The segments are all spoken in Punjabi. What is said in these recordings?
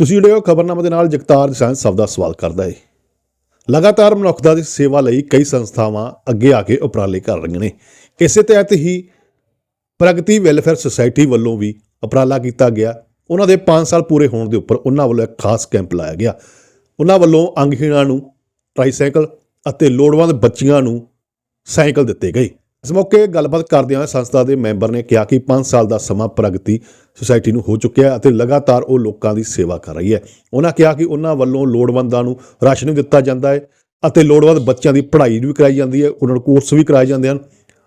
ਤੁਸੀਂ ਜਿਹੜੇ ਹੋ, ਖਬਰਨਾਮਾ ਦੇ ਨਾਲ ਜਗਤਾਰ ਜਸਾਨ ਸਭ ਦਾ ਸਵਾਲ ਕਰਦਾ ਹੈ ਲਗਾਤਾਰ ਮਨੁੱਖਤਾ ਦੀ ਸੇਵਾ ਲਈ ਕਈ ਸੰਸਥਾਵਾਂ ਅੱਗੇ ਆ ਕੇ ਉਪਰਾਲੇ ਕਰ ਰਹੀਆਂ ਨੇ। ਇਸੇ ਤਹਿਤ ਹੀ ਪ੍ਰਗਤੀ ਵੈਲਫੇਅਰ ਸੁਸਾਇਟੀ ਵੱਲੋਂ ਵੀ ਉਪਰਾਲਾ ਕੀਤਾ ਗਿਆ। ਉਹਨਾਂ ਦੇ 5 ਸਾਲ ਪੂਰੇ ਹੋਣ ਦੇ ਉੱਪਰ ਉਹਨਾਂ ਵੱਲੋਂ ਇੱਕ ਖਾਸ ਕੈਂਪ ਲਾਇਆ ਗਿਆ। ਉਹਨਾਂ ਵੱਲੋਂ ਅੰਗਹੀਣਾਂ ਨੂੰ ਟ੍ਰਾਈਸਾਈਕਲ ਅਤੇ ਲੋੜਵੰਦ ਬੱਚੀਆਂ ਨੂੰ ਸਾਈਕਲ ਦਿੱਤੇ ਗਏ। ਇਸ ਮੌਕੇ ਗੱਲਬਾਤ ਕਰਦਿਆਂ ਹੋਏ ਸੰਸਥਾ ਦੇ ਮੈਂਬਰ ਨੇ ਕਿਹਾ ਕਿ 5 ਸਾਲ ਦਾ ਸਮਾਂ ਪ੍ਰਗਤੀ ਸੁਸਾਇਟੀ ਨੂੰ ਹੋ ਚੁੱਕਿਆ ਹੈ ਅਤੇ ਲਗਾਤਾਰ ਉਹ ਲੋਕਾਂ ਦੀ ਸੇਵਾ ਕਰ ਰਹੀ ਹੈ। ਉਹਨਾਂ ਕਿਹਾ ਕਿ ਉਹਨਾਂ ਵੱਲੋਂ ਲੋੜਵੰਦਾਂ ਨੂੰ ਰਾਸ਼ਨ ਵੀ ਦਿੱਤਾ ਜਾਂਦਾ ਹੈ ਅਤੇ ਲੋੜਵੰਦ ਬੱਚਿਆਂ ਦੀ ਪੜ੍ਹਾਈ ਵੀ ਕਰਾਈ ਜਾਂਦੀ ਹੈ। ਉਹਨਾਂ ਨੂੰ ਕੋਰਸ ਵੀ ਕਰਾਏ ਜਾਂਦੇ ਹਨ।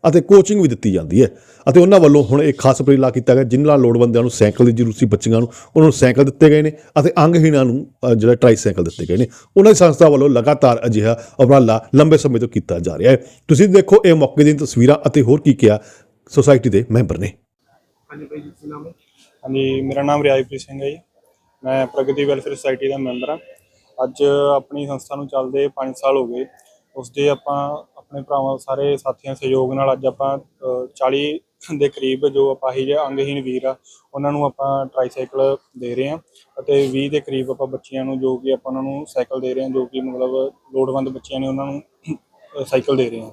ਅਤੇ ਕੋਚਿੰਗ ਵੀ ਦਿੱਤੀ ਜਾਂਦੀ ਹੈ। ਅਤੇ ਉਹਨਾਂ ਵੱਲੋਂ ਹੁਣ ਇੱਕ ਖਾਸ ਉਪਰਾਲਾ ਕੀਤਾ ਗਿਆ ਜਿਨ੍ਹਾਂ ਲੋੜਵੰਦਾਂ ਨੂੰ ਸਾਈਕਲ ਦੀ ਜ਼ਰੂਰਤ ਸੀ ਬੱਚਿਆਂ ਨੂੰ ਉਹਨਾਂ ਨੂੰ ਸਾਈਕਲ ਦਿੱਤੇ ਗਏ ਨੇ ਅਤੇ ਅੰਗਹੀਣਾਂ ਨੂੰ ਜਿਹੜਾ ਟ੍ਰਾਈਸਾਈਕਲ ਦਿੱਤੇ ਗਏ ਨੇ। ਉਹਨਾਂ ਦੀ ਸੰਸਥਾ ਵੱਲੋਂ ਲਗਾਤਾਰ ਅਜਿਹਾ ਉਪਰਾਲਾ ਲੰਬੇ ਸਮੇਂ ਤੋਂ ਕੀਤਾ ਜਾ ਰਿਹਾ ਹੈ। ਤੁਸੀਂ ਦੇਖੋ ਇਹ ਮੌਕੇ ਦੀਆਂ ਤਸਵੀਰਾਂ ਅਤੇ ਹੋਰ ਕੀ ਕਿਹਾ ਸੁਸਾਇਟੀ ਦੇ ਮੈਂਬਰ ਨੇ। ਹਾਂਜੀ ਭਾਈ ਜੀ ਕੀ ਨਾਮ ਹੈ? ਹਾਂਜੀ ਮੇਰਾ ਨਾਮ ਰਿਆਜਪ੍ਰੀਤ ਸਿੰਘ ਹੈ ਜੀ। ਮੈਂ ਪ੍ਰਗਤੀ ਵੈਲਫੇਅਰ ਸੁਸਾਇਟੀ ਦਾ ਮੈਂਬਰ ਹਾਂ। ਅੱਜ ਆਪਣੀ ਸੰਸਥਾ ਨੂੰ ਚੱਲਦੇ 5 ਸਾਲ ਹੋ ਗਏ। ਉਸ ਦੇ ਆਪਾਂ ਆਪਣੇ ਭਰਾਵਾਂ ਸਾਰੇ ਸਾਥੀਆਂ ਸਹਿਯੋਗ ਨਾਲ ਅੱਜ ਆਪਾਂ ਅ, 40 ਦੇ ਕਰੀਬ ਜੋ ਅਪਾਹਿਜ ਅੰਗਹੀਣ ਵੀਰ ਆ ਉਹਨਾਂ ਨੂੰ ਆਪਾਂ ਟ੍ਰਾਈਸਾਈਕਲ ਦੇ ਰਹੇ ਹਾਂ ਅਤੇ 20 ਦੇ ਕਰੀਬ ਆਪਾਂ ਬੱਚਿਆਂ ਨੂੰ ਜੋ ਕਿ ਆਪਾਂ ਉਹਨਾਂ ਨੂੰ ਸਾਈਕਲ ਦੇ ਰਹੇ ਹਾਂ ਜੋ ਕਿ ਮਤਲਬ ਲੋੜਵੰਦ ਬੱਚਿਆਂ ਨੇ ਉਹਨਾਂ ਨੂੰ ਸਾਈਕਲ ਦੇ ਰਹੇ ਹਾਂ।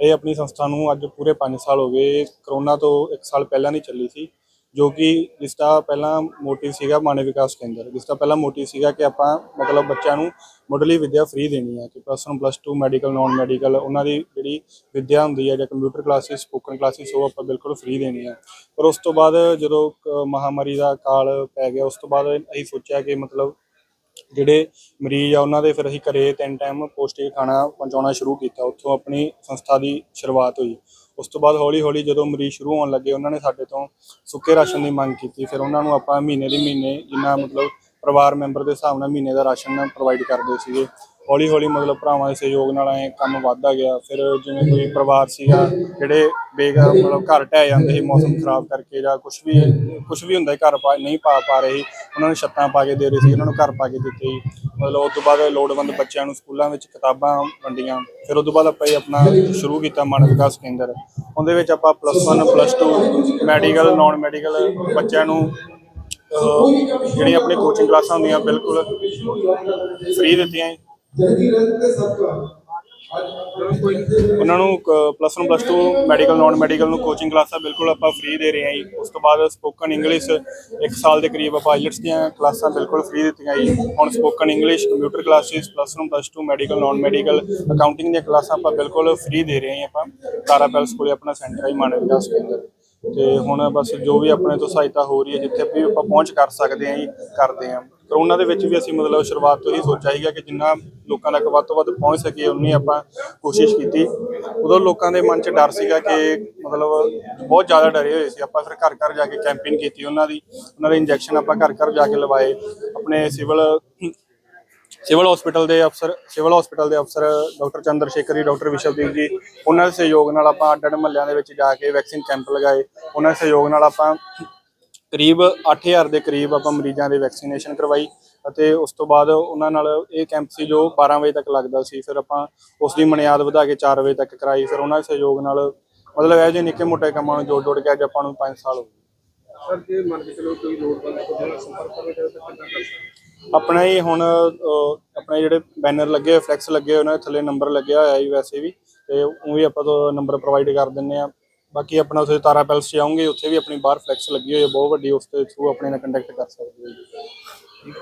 ਇਹ ਆਪਣੀ ਸੰਸਥਾ ਨੂੰ ਅੱਜ ਪੂਰੇ 5 ਸਾਲ ਹੋ ਗਏ ਕਰੋਨਾ ਤੋਂ 1 ਸਾਲ ਪਹਿਲਾਂ ਨਹੀਂ ਚੱਲੀ ਸੀ। ਜੋ ਕਿ ਜਿਸ ਦਾ ਪਹਿਲਾਂ ਮੋਟਿਵ ਸੀਗਾ ਮਾਨਵ ਵਿਕਾਸ ਕੇਂਦਰ। ਜਿਸ ਦਾ ਪਹਿਲਾ ਮੋਟਿਵ ਸੀਗਾ ਕਿ ਆਪਾਂ ਮਤਲਬ ਬੱਚਿਆਂ ਨੂੰ ਮੁੱਢਲੀ ਵਿੱਦਿਆ ਫ੍ਰੀ ਦੇਣੀ ਹੈ ਕਿ plus 1 plus 2 medical non medical ਉਹਨਾਂ ਦੀ ਜਿਹੜੀ ਵਿੱਦਿਆ ਹੁੰਦੀ ਹੈ ਜਾਂ ਕੰਪਿਊਟਰ ਕਲਾਸਿਸ ਸਪੋਕਨ ਕਲਾਸਿਸ ਉਹ ਆਪਾਂ ਬਿਲਕੁਲ ਫ੍ਰੀ ਦੇਣੀ ਹੈ ਪਰ ਉਸ ਤੋਂ ਬਾਅਦ ਜਦੋਂ ਕ- ਮਹਾਮਾਰੀ ਦਾ ਕਾਲ ਪੈ ਗਿਆ, ਉਸ ਤੋਂ ਬਾਅਦ ਅਸੀਂ ਸੋਚਿਆ ਕਿ ਮਤਲਬ ਜਿਹੜੇ ਮਰੀਜ਼ ਆ, ਉਹਨਾਂ ਦੇ ਫਿਰ ਅਸੀਂ ਘਰੇ ਤਿੰਨ ਟਾਈਮ ਪੌਸ਼ਟਿਕ ਖਾਣਾ ਪਹੁੰਚਾਉਣਾ ਸ਼ੁਰੂ ਕੀਤਾ। ਉੱਥੋਂ ਆਪਣੀ ਸੰਸਥਾ ਦੀ ਸ਼ੁਰੂਆਤ ਹੋਈ। ਉਸ ਤੋਂ ਬਾਅਦ ਹੌਲੀ ਹੌਲੀ ਜਦੋਂ ਮਰੀਜ਼ ਸ਼ੁਰੂ ਹੋਣ ਲੱਗੇ, ਉਹਨਾਂ ਨੇ ਸਾਡੇ ਤੋਂ ਸੁੱਕੇ ਰਾਸ਼ਨ ਦੀ ਮੰਗ ਕੀਤੀ। ਫਿਰ ਉਹਨਾਂ ਨੂੰ ਆਪਾਂ ਮਹੀਨੇ ਦੇ ਮਹੀਨੇ ਜਿੰਨਾ ਮਤਲਬ ਪਰਿਵਾਰ ਮੈਂਬਰ ਦੇ ਹਿਸਾਬ ਨਾਲ ਮਹੀਨੇ ਦਾ ਰਾਸ਼ਨ ਪ੍ਰੋਵਾਈਡ ਕਰਦੇ ਸੀਗੇ। ਹੌਲੀ ਹੌਲੀ ਮਤਲਬ ਭਰਾਵਾਂ ਦੇ ਸਹਿਯੋਗ ਨਾਲ ਐ ਕੰਮ ਵੱਧਦਾ ਗਿਆ। ਫਿਰ ਜਿਵੇਂ ਕੋਈ ਪਰਿਵਾਰ ਸੀਗਾ ਜਿਹੜੇ ਬੇਘਰ ਮਤਲਬ ਘਰ ਢਹਿ ਜਾਂਦੇ ਸੀ ਮੌਸਮ ਖਰਾਬ ਕਰਕੇ ਜਾਂ ਕੁਝ ਵੀ ਕੁਝ ਵੀ ਹੁੰਦਾ ਸੀ, ਘਰ ਪਾ ਨਹੀਂ ਪਾ ਪਾ ਰਹੇ ਸੀ, ਉਹਨਾਂ ਨੂੰ ਛੱਤਾਂ ਪਾ ਕੇ ਦੇ ਰਹੇ ਸੀ ਉਹਨਾਂ ਨੂੰ ਘਰ ਪਾ ਕੇ ਦਿੱਤੇ ਸੀ। ਮਤਲਬ ਉਸ ਤੋਂ ਬਾਅਦ ਲੋੜਵੰਦ ਬੱਚਿਆਂ ਨੂੰ ਸਕੂਲਾਂ ਵਿੱਚ ਕਿਤਾਬਾਂ ਵੰਡੀਆਂ। ਫਿਰ ਉਸ ਤੋਂ ਬਾਅਦ ਆਪਾਂ ਇਹ ਆਪਣਾ ਸ਼ੁਰੂ ਕੀਤਾ ਮਾਨਵ ਵਿਕਾਸ ਕੇਂਦਰ। ਉਹਦੇ ਵਿੱਚ ਆਪਾਂ plus 1 plus 2 medical non medical ਬੱਚਿਆਂ ਨੂੰ ਜਿਹੜੀਆਂ ਆਪਣੀ ਕੋਚਿੰਗ ਕਲਾਸਾਂ ਹੁੰਦੀਆਂ ਬਿਲਕੁਲ ਫ੍ਰੀ ਦਿੱਤੀਆਂ ਜੀ। ਉਹਨਾਂ ਨੂੰ plus 1 plus 2 medical non medical ਨੂੰ ਕੋਚਿੰਗ ਕਲਾਸਾਂ ਬਿਲਕੁਲ ਆਪਾਂ ਫ੍ਰੀ ਦੇ ਰਹੇ ਹਾਂ ਜੀ। ਉਸ ਤੋਂ ਬਾਅਦ ਸਪੋਕਨ ਇੰਗਲਿਸ਼ 1 ਸਾਲ ਦੇ ਕਰੀਬ ਆਪਾਂ ਆਈਲਟਸ ਦੀਆਂ ਕਲਾਸਾਂ ਬਿਲਕੁਲ ਫ੍ਰੀ ਦਿੱਤੀਆਂ ਜੀ। ਹੁਣ spoken English computer classes plus 1 plus 2 medical non medical accounting ਦੀਆਂ ਕਲਾਸਾਂ ਆਪਾਂ ਬਿਲਕੁਲ ਫ੍ਰੀ ਦੇ ਰਹੇ ਹਾਂ ਜੀ ਆਪਾਂ। ਤਾਰਾ ਪੈਲ ਕੋਲੇ ਆਪਣਾ ਸੈਂਟਰ ਹੈ ਮਾਨਵ ਵਿਕਾਸ ਕੇਂਦਰ। ਤੇ ਹੁਣ ਬਸ ਜੋ ਵੀ ਆਪਣੇ ਤੋਂ ਸਹਾਇਤਾ ਹੋ ਰਹੀ ਹੈ, ਜਿੱਥੇ ਵੀ ਆਪਾਂ ਪਹੁੰਚ ਕਰ ਸਕਦੇ ਹਾਂ ਜੀ, ਕਰਦੇ ਹਾਂ। ਕਰੋਨਾ ਦੇ ਵਿੱਚ ਵੀ ਅਸੀਂ ਮਤਲਬ ਸ਼ੁਰੂਆਤ ਤੋਂ ਹੀ ਸੋਚਿਆ ਸੀਗਾ ਕਿ ਜਿੰਨਾ ਲੋਕਾਂ ਤੱਕ ਵੱਧ ਤੋਂ ਵੱਧ ਪਹੁੰਚ ਸਕੇ, ਉਨੀ ਆਪਾਂ ਕੋਸ਼ਿਸ਼ ਕੀਤੀ। ਉਦੋਂ ਲੋਕਾਂ ਦੇ ਮਨ 'ਚ ਡਰ ਸੀਗਾ ਕਿ ਮਤਲਬ ਬਹੁਤ ਜ਼ਿਆਦਾ ਡਰੇ ਹੋਏ ਸੀ। ਆਪਾਂ ਫਿਰ ਘਰ ਘਰ ਜਾ ਕੇ ਕੈਂਪੇਨ ਕੀਤੀ ਉਹਨਾਂ ਦੀ। ਉਹਨਾਂ ਦੇ ਇੰਜੈਕਸ਼ਨ ਆਪਾਂ ਘਰ ਘਰ ਜਾ ਕੇ ਲਵਾਏ। ਆਪਣੇ ਸਿਵਲ ਸਿਵਲ ਹਸਪੀਟਲ ਦੇ ਅਫਸਰ, ਸਿਵਲ ਹਸਪੀਟਲ ਦੇ ਅਫਸਰ ਡਾਕਟਰ ਚੰਦਰ ਸ਼ੇਖਰ ਜੀ, ਡਾਕਟਰ ਵਿਸ਼ਵਦੀਪ ਜੀ, ਉਹਨਾਂ ਦੇ ਸਹਿਯੋਗ ਨਾਲ ਆਪਾਂ ਅੱਡ ਅੱਡ ਮਹੱਲਿਆਂ ਦੇ ਵਿੱਚ ਜਾ ਕੇ ਵੈਕਸੀਨ ਕੈਂਪ ਲਗਾਏ। ਉਹਨਾਂ ਦੇ ਸਹਿਯੋਗ ਨਾਲ ਆਪਾਂ ਕਰੀਬ 8000 ਦੇ ਕਰੀਬ ਆਪਾਂ ਮਰੀਜ਼ਾਂ ਦੇ ਵੈਕਸੀਨੇਸ਼ਨ ਕਰਵਾਈ ਅਤੇ ਉਸ ਤੋਂ ਬਾਅਦ ਉਹਨਾਂ ਨਾਲ ਇਹ ਕੈਂਪ ਸੀ ਜੋ 12 ਵਜੇ ਤੱਕ ਲੱਗਦਾ ਸੀ। ਫਿਰ ਆਪਾਂ ਉਸ ਦੀ ਮਨਿਆਦ ਵਧਾ ਕੇ 4 ਵਜੇ ਤੱਕ ਕਰਾਈ। ਫਿਰ ਉਹਨਾਂ ਦੇ ਸਹਿਯੋਗ ਨਾਲ ਮਤਲਬ ਇਹ ਜਿਹੇ ਨਿੱਕੇ ਮੋਟੇ ਕੰਮਾਂ ਨੂੰ ਜੋੜ ਜੋੜ ਕੇ ਅੱਜ ਆਪਾਂ ਨੂੰ 5 ਸਾਲ ਹੋ ਗਏ। ਸਰ ਜੇ ਮੰਨ ਕੇ ਚਲੋ ਕੋਈ ਲੋੜਵੰਦ ਤੁਹਾਡੇ ਨਾਲ ਸੰਪਰਕ ਕਰਨਾ ਚਾਹੇ ਤਾਂ ਕਿੱਦਾਂ ਕਰ ਸਕਦਾ ਆਪਣਾ ਹੀ ਹੁਣ ਆਪਣੇ ਜਿਹੜੇ ਬੈਨਰ ਲੱਗੇ ਫਲੈਕਸ ਲੱਗੇ ਉਹਨਾਂ ਦੇ ਥੱਲੇ ਨੰਬਰ ਲੱਗਿਆ ਹੋਇਆ ਜੀ ਵੈਸੇ ਵੀ। ਤੇ ਉਹ ਵੀ ਆਪਾਂ ਤੋਂ ਨੰਬਰ ਪ੍ਰੋਵਾਈਡ ਕਰ ਦਿੰਨੇ ਆ ਬਾਕੀ ਆਪਣਾ ਉੱਥੇ ਤਾਰਾ ਪੈਲਸ 'ਚ ਆਉਂਗੇ, ਉੱਥੇ ਵੀ ਆਪਣੀ ਬਾਹਰ ਫਲੈਕਸ ਲੱਗੀ ਹੋਈ ਹੈ, ਬਹੁਤ ਵੱਡੀ ਉਸ ਦੇ ਥਰੂ ਆਪਣੇ ਨਾਲ ਕੰਟੈਕਟ ਕਰ ਸਕਦੇ ਹੋ ਜੀ।